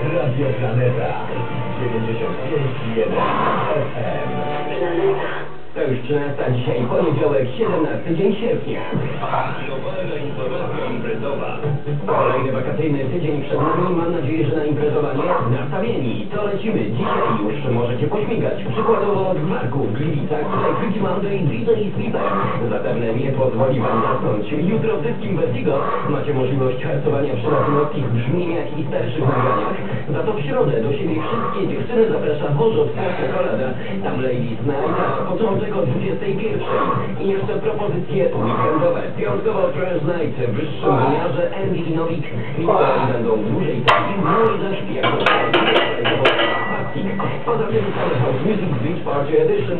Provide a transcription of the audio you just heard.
Radio Planeta 95.1 FM To już 13 dzisiaj, poniedziałek, 17 dzień sierpnia. Globalna informacja imprezowa. Kolejny wakacyjny tydzień przed nami. Mam nadzieję, że na imprezowanie nastawieni. To lecimy. Dzisiaj już możecie pośmigać. Przykładowo w Marku, w Gliwicach, tutaj Pretty Monday, DJ Sleeper. Zapewne nie pozwoli wam zasnąć. Jutro w wszystkim Vertigo macie możliwość harcowania przy latynoskich brzmieniach i starszych nagraniach. Za to w środę do siebie wszystkie dziewczyny zaprasza Bożo w Kolada. Tam Ladies Night, a początek o 21. I jeszcze propozycje weekendowe. Piątkowo Trans Night w wyższym wymiarze, Andy Nowik. Będą dłużej Poza tym Music Beach Party Edition